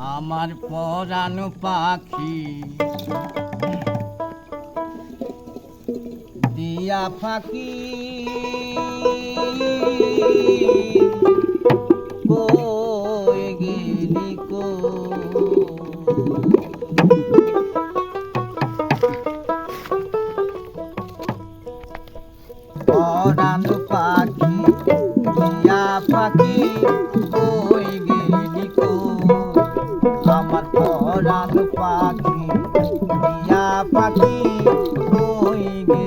আমার পরানো পাখি। দিয়া ফাঁকি। পাখি দিয়া পাখি কই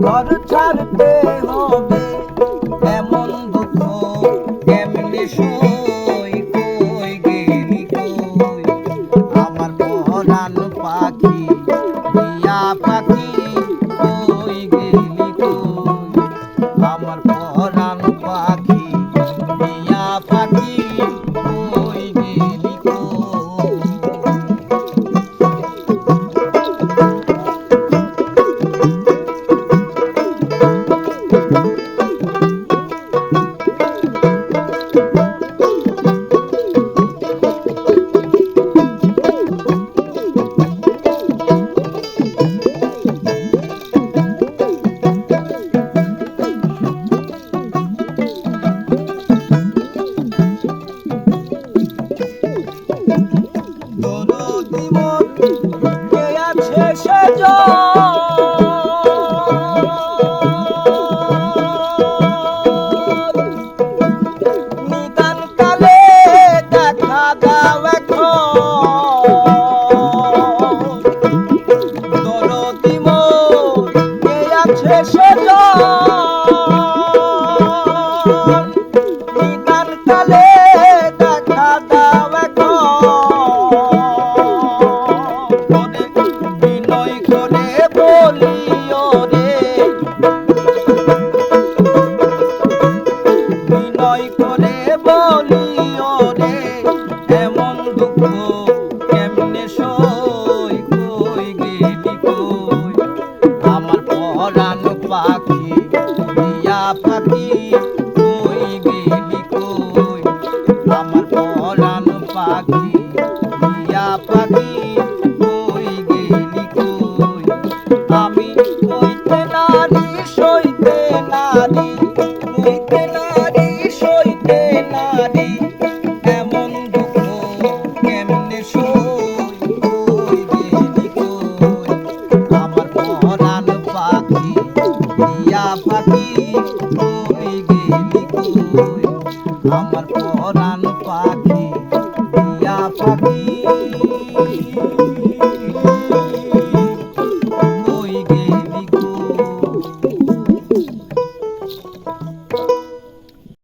ঘর ছাড়তে হবে Thank. পাখি দিয়া পাখি কই গেলি কই? আমি কইতে সইতে কইতে সইতে দুঃখ কেমনে সই? কই গেলি কই? আমার পরাণ পাখি, দিয়া পাখি, কই গেলি কই? আমার পরাণ